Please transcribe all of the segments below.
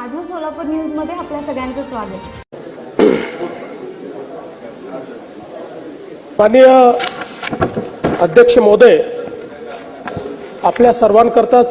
माझं सोलापूर न्यूजमध्ये आपल्या सगळ्यांचं स्वागत. माननीय अध्यक्ष महोदय आपल्या सर्वांकरताच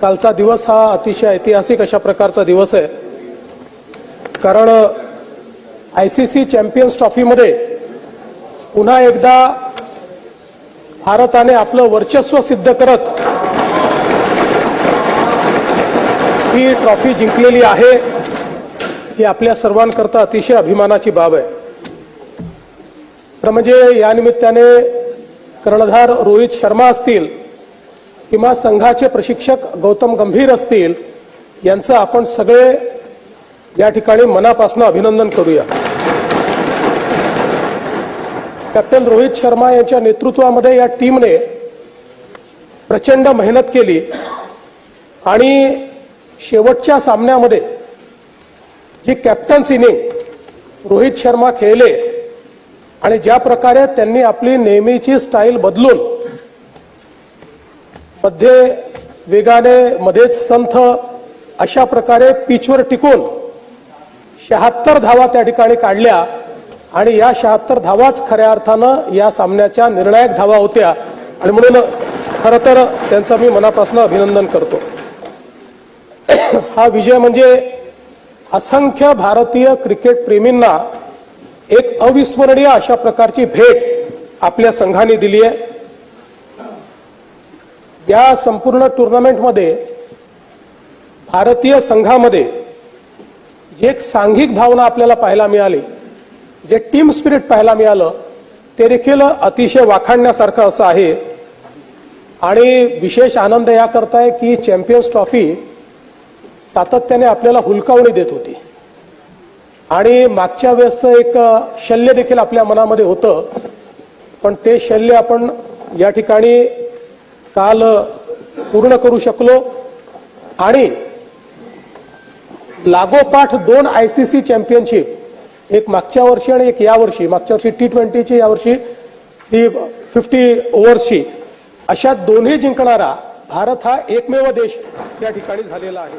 कालचा दिवस हा अतिशय ऐतिहासिक अशा प्रकारचा दिवस आहे. कारण आय सी सी चॅम्पियन्स ट्रॉफीमध्ये पुन्हा एकदा भारताने आपलं वर्चस्व सिद्ध करत ही ट्रॉफी जिंकलेली आहे ही आपल्या सर्वांकरता अतिशय अभिमानाची बाब आहे. तर म्हणजे या निमित्ताने कर्णधार रोहित शर्मा असतील किंवा संघाचे प्रशिक्षक गौतम गंभीर असतील यांचं आपण सगळे या ठिकाणी मनापासून अभिनंदन करूया. कॅप्टन रोहित शर्मा यांच्या नेतृत्वामध्ये या टीमने प्रचंड मेहनत केली आणि शेवटच्या सामन्यामध्ये जी कॅप्टन्स इनिंग रोहित शर्मा खेळले आणि ज्या प्रकारे त्यांनी आपली नेहमीची स्टाईल बदलून मध्ये वेगाने मध्येच संथ अशा प्रकारे पिचवर टिकून शहात्तर धावा त्या ठिकाणी काढल्या आणि या शहात्तर धावाच खऱ्या अर्थानं या सामन्याच्या निर्णायक धावा होत्या. आणि म्हणून खरं तर त्यांचं मी मनापासून अभिनंदन करतो. हा विजय म्हणजे असंख्य भारतीय क्रिकेट प्रेमींना एक अविस्मरणीय अशा प्रकारची भेट आपल्या संघाने दिली आहे. या संपूर्ण टुर्नामेंटमध्ये भारतीय संघामध्ये जी एक सांघिक भावना आपल्याला पाहायला मिळाली जे टीम स्पिरिट पाहायला मिळालं ते देखील अतिशय वाखाणण्यासारखं असं आहे. आणि विशेष आनंद याकरता आहे की चॅम्पियन्स ट्रॉफी सातत्याने आपल्याला हुलकावणी देत होती. आणि मागच्या वेळेसचं एक शल्य देखील आपल्या मनामध्ये होतं. पण ते शल्य आपण या ठिकाणी काल पूर्ण करू शकलो. आणि लागोपाठ दोन आय सी सी चॅम्पियनशिप एक मागच्या वर्षी आणि एक यावर्षी मागच्या वर्षी टी ट्वेंटीची यावर्षी ती फिफ्टी ओव्हर्सची. अशा दोन्ही जिंकणारा भारत हा एकमेव देश या ठिकाणी झालेला आहे.